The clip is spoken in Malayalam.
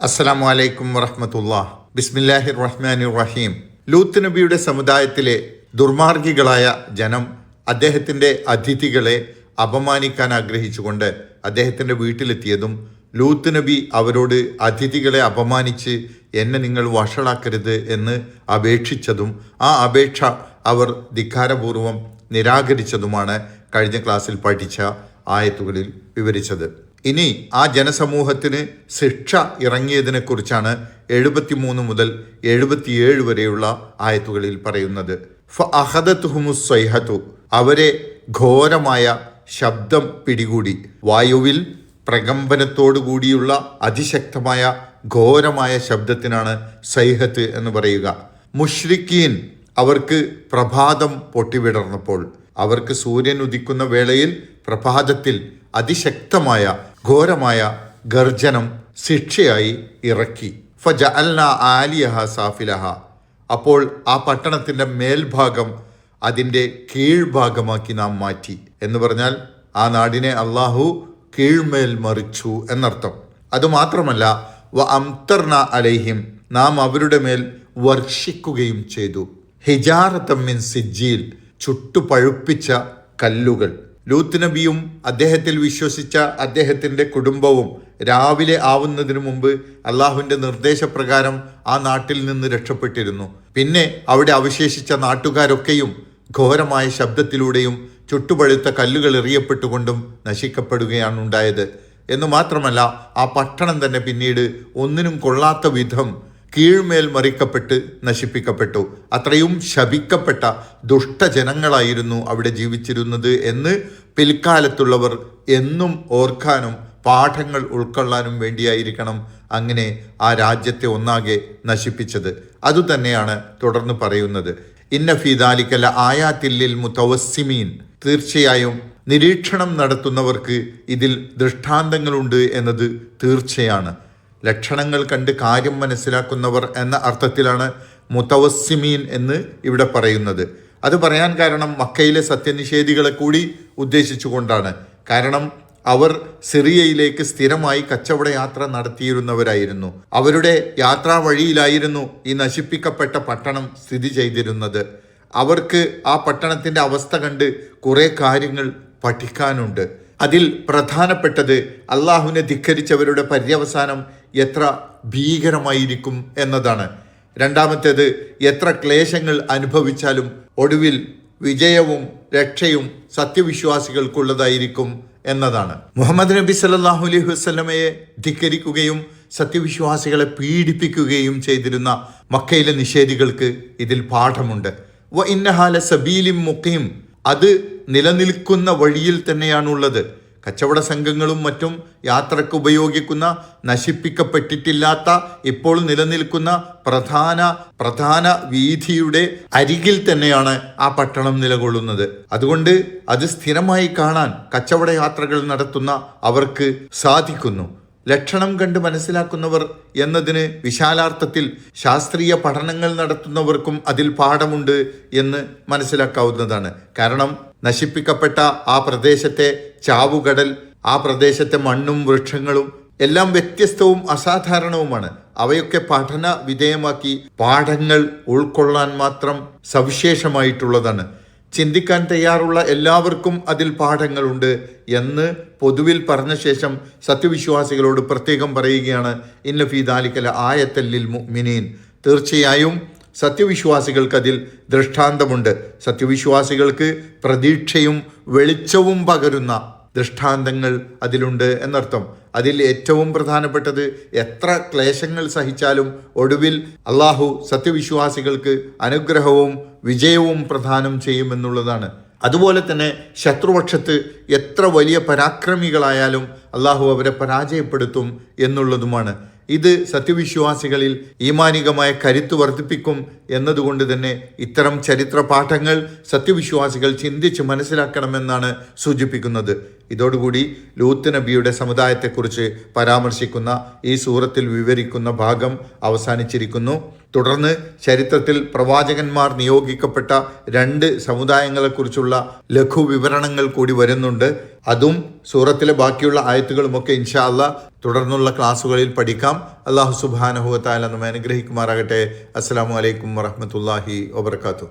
അസ്സലാമു അലൈക്കും വറഹമത്തുള്ള. ബിസ്മില്ലാഹിർ റഹ്മാൻ റഹീം ലൂത്ത് നബിയുടെ സമുദായത്തിലെ ദുർമാർഗികളായ ജനം അദ്ദേഹത്തിന്റെ അതിഥികളെ അപമാനിക്കാൻ ആഗ്രഹിച്ചുകൊണ്ട് അദ്ദേഹത്തിന്റെ വീട്ടിലെത്തിയതും ലൂത്ത് നബി അവരോട് അതിഥികളെ അപമാനിച്ച് എന്നെ നിങ്ങൾ വഷളാക്കരുത് എന്ന് അപേക്ഷിച്ചതും ആ അപേക്ഷ അവർ ധിക്കാരപൂർവം നിരാകരിച്ചതുമാണ് കഴിഞ്ഞ ക്ലാസ്സിൽ പഠിച്ച ആയത്തുകളിൽ വിവരിച്ചത്. ഇനി ആ ജനസമൂഹത്തിന് ശിക്ഷ ഇറങ്ങിയതിനെക്കുറിച്ചാണ് എഴുപത്തിമൂന്ന് മുതൽ എഴുപത്തിയേഴ് വരെയുള്ള ആയത്തുകളിൽ പറയുന്നത്. ഫ അവരെ ഘോരമായ ശബ്ദം പിടികൂടി. വായുവിൽ പ്രകമ്പനത്തോടു കൂടിയുള്ള അതിശക്തമായ ഘോരമായ ശബ്ദത്തിനാണ് സൈഹത്ത് എന്ന് പറയുക. മുഷ്രിഖീൻ അവർക്ക് പ്രഭാതം പൊട്ടിവിടർന്നപ്പോൾ. അവർക്ക് സൂര്യൻ ഉദിക്കുന്ന വേളയിൽ പ്രഭാതത്തിൽ അതിശക്തമായ ഘോരമായ ഗർജനം ശിക്ഷയായി ഇറക്കി. ഫജ അൽന ആലിയഹ സാഫിലഹ. അപ്പോൾ ആ പട്ടണത്തിന്റെ മേൽഭാഗം അതിന്റെ കീഴ്ഭാഗമാക്കി നാം മാറ്റി എന്ന് പറഞ്ഞാൽ ആ നാടിനെ അള്ളാഹു കീഴ്മേൽ മറിച്ചു എന്നർത്ഥം. അതുമാത്രമല്ല വ അംതർന അലൈഹിം നാം അവരുടെ മേൽ വർഷിക്കുകയും ചെയ്തു. ഹിജാറത്തമ്മിൻ സിജ്ജിയിൽ ചുട്ടുപഴുപ്പിച്ച കല്ലുകൾ. ലൂത്ത് നബിയും അദ്ദേഹത്തിൽ വിശ്വസിച്ച അദ്ദേഹത്തിന്റെ കുടുംബവും രാവിലെ ആവുന്നതിനു മുമ്പ് അള്ളാഹുവിന്റെ നിർദ്ദേശപ്രകാരം ആ നാട്ടിൽ നിന്ന് രക്ഷപ്പെട്ടിരുന്നു. പിന്നെ അവിടെ അവശേഷിച്ച നാട്ടുകാരൊക്കെയും ഘോരമായ ശബ്ദത്തിലൂടെയും ചുട്ടുപഴുത്ത കല്ലുകൾ എറിയപ്പെട്ടുകൊണ്ടും നശിക്കപ്പെടുകയാണ് ഉണ്ടായത് എന്ന് മാത്രമല്ല ആ പട്ടണം തന്നെ പിന്നീട് ഒന്നിനും കൊള്ളാത്ത വിധം കീഴ്മേൽ മറിക്കപ്പെട്ട് നശിപ്പിക്കപ്പെട്ടു. അത്രയും ശപിക്കപ്പെട്ട ദുഷ്ടജനങ്ങളായിരുന്നു അവിടെ ജീവിച്ചിരുന്നത് എന്ന് പിൽക്കാലത്തുള്ളവർ എന്നും ഓർക്കാനും പാഠങ്ങൾ ഉൾക്കൊള്ളാനും വേണ്ടിയായിരിക്കണം അങ്ങനെ ആ രാജ്യത്തെ ഒന്നാകെ നശിപ്പിച്ചത്. അതുതന്നെയാണ് തുടർന്ന് പറയുന്നത്. ഇന്ന ഫീദാലിക്കല ആയാത്തില്ലിൽ മുത്തവസ്സിമീൻ തീർച്ചയായും നിരീക്ഷണം നടത്തുന്നവർക്ക് ഇതിൽ ദൃഷ്ടാന്തങ്ങളുണ്ട് എന്നത് തീർച്ചയാണ്. ലക്ഷണങ്ങൾ കണ്ട് കാര്യം മനസ്സിലാക്കുന്നവർ എന്ന അർത്ഥത്തിലാണ് മുത്തവസ്സിമീൻ എന്ന് ഇവിടെ പറയുന്നത്. അത് പറയാൻ കാരണം മക്കയിലെ സത്യനിഷേധികളെ കൂടി ഉദ്ദേശിച്ചുകൊണ്ടാണ്. കാരണം അവർ സിറിയയിലേക്ക് സ്ഥിരമായി കച്ചവട യാത്ര നടത്തിയിരുന്നവരായിരുന്നു. അവരുടെ യാത്രാ വഴിയിലായിരുന്നു ഈ നശിപ്പിക്കപ്പെട്ട പട്ടണം സ്ഥിതി ചെയ്തിരുന്നത്. അവർക്ക് ആ പട്ടണത്തിന്റെ അവസ്ഥ കണ്ട് കുറെ കാര്യങ്ങൾ പഠിക്കാനുണ്ട്. അതിൽ പ്രധാനപ്പെട്ടത് അള്ളാഹുവിനെ ധിക്കരിച്ചവരുടെ പര്യവസാനം എത്ര ഭീകരമായിരിക്കും എന്നതാണ്. രണ്ടാമത്തേത് എത്ര ക്ലേശങ്ങൾ അനുഭവിച്ചാലും ഒടുവിൽ വിജയവും രക്ഷയും സത്യവിശ്വാസികൾക്കുള്ളതായിരിക്കും എന്നതാണ്. മുഹമ്മദ് നബി സല്ലാഹു അലൈഹി വസ്ലമയെ ധിക്കരിക്കുകയും സത്യവിശ്വാസികളെ പീഡിപ്പിക്കുകയും ചെയ്തിരുന്ന മക്കയിലെ നിഷേധികൾക്ക് ഇതിൽ പാഠമുണ്ട്. വ ഇന്നഹാല സബീലിം മുക്കയും അത് നിലനിൽക്കുന്ന വഴിയിൽ തന്നെയാണുള്ളത്. കച്ചവട സംഘങ്ങളും മറ്റും യാത്രയ്ക്ക് ഉപയോഗിക്കുന്ന നശിപ്പിക്കപ്പെട്ടിട്ടില്ലാത്ത ഇപ്പോൾ നിലനിൽക്കുന്ന പ്രധാന പ്രധാന വീതിയുടെ അരികിൽ തന്നെയാണ് ആ പട്ടണം നിലകൊള്ളുന്നത്. അതുകൊണ്ട് അത് സ്ഥിരമായി കാണാൻ കച്ചവട യാത്രകൾ നടത്തുന്ന അവർക്ക് സാധിക്കുന്നു. ലക്ഷണം കണ്ട് മനസ്സിലാക്കുന്നവർ എന്നതിന് വിശാലാർത്ഥത്തിൽ ശാസ്ത്രീയ പഠനങ്ങൾ നടത്തുന്നവർക്കും അതിൽ പാഠമുണ്ട് എന്ന് മനസ്സിലാക്കാവുന്നതാണ്. കാരണം നശിപ്പിക്കപ്പെട്ട ആ പ്രദേശത്തെ ചാവുകടൽ ആ പ്രദേശത്തെ മണ്ണും വൃക്ഷങ്ങളും എല്ലാം വ്യത്യസ്തവും അസാധാരണവുമാണ്. അവയൊക്കെ പഠന വിധേയമാക്കി പാഠങ്ങൾ ഉൾക്കൊള്ളാൻ മാത്രം സവിശേഷമായിട്ടുള്ളതാണ്. ചിന്തിക്കാൻ തയ്യാറുള്ള എല്ലാവർക്കും അതിൽ പാഠങ്ങളുണ്ട് എന്ന് പൊതുവിൽ പറഞ്ഞ ശേഷം സത്യവിശ്വാസികളോട് പ്രത്യേകം പറയുകയാണ് ഇന്നഫീദാലിക്കല ആയത്തല്ലിൽ മിനീൻ തീർച്ചയായും സത്യവിശ്വാസികൾക്ക് അതിൽ ദൃഷ്ടാന്തമുണ്ട്. സത്യവിശ്വാസികൾക്ക് പ്രതീക്ഷയും വെളിച്ചവും പകരുന്ന ദൃഷ്ടാന്തങ്ങൾ അതിലുണ്ട് എന്നർത്ഥം. അതിൽ ഏറ്റവും പ്രധാനപ്പെട്ടത് എത്ര ക്ലേശങ്ങൾ സഹിച്ചാലും ഒടുവിൽ അള്ളാഹു സത്യവിശ്വാസികൾക്ക് അനുഗ്രഹവും വിജയവും പ്രദാനം ചെയ്യുമെന്നുള്ളതാണ്. അതുപോലെ തന്നെ ശത്രുപക്ഷത്ത് എത്ര വലിയ പരാക്രമികളായാലും അള്ളാഹു അവരെ പരാജയപ്പെടുത്തും എന്നുള്ളതുമാണ്. ഇത് സത്യവിശ്വാസികളിൽ ഈമാനികമായ കരുത്ത് വർദ്ധിപ്പിക്കും എന്നതുകൊണ്ട് തന്നെ ഇത്തരം ചരിത്ര പാഠങ്ങൾ സത്യവിശ്വാസികൾ ചിന്തിച്ച് മനസ്സിലാക്കണമെന്നാണ് സൂചിപ്പിക്കുന്നത്. ഇതോടുകൂടി ലൂത്ത് നബിയുടെ സമുദായത്തെക്കുറിച്ച് പരാമർശിക്കുന്ന ഈ സൂറത്തിൽ വിവരിക്കുന്ന ഭാഗം അവസാനിച്ചിരിക്കുന്നു. തുടർന്ന് ചരിത്രത്തിൽ പ്രവാചകന്മാർ നിയോഗിക്കപ്പെട്ട രണ്ട് സമുദായങ്ങളെക്കുറിച്ചുള്ള ലഘു വിവരണങ്ങൾ കൂടി വരുന്നുണ്ട്. അതും സൂറത്തിലെ ബാക്കിയുള്ള ആയത്തുകളുമൊക്കെ ഇൻഷാ അല്ല തുടർന്നുള്ള ക്ലാസ്സുകളിൽ പഠിക്കാം. അള്ളാഹു സുബാനഹുവത്തായ നമ്മെ അനുഗ്രഹിക്കുമാറാകട്ടെ. അസ്സാം വലൈക്കും വറഹമത്തല്ലാഹി വബർക്കാത്തു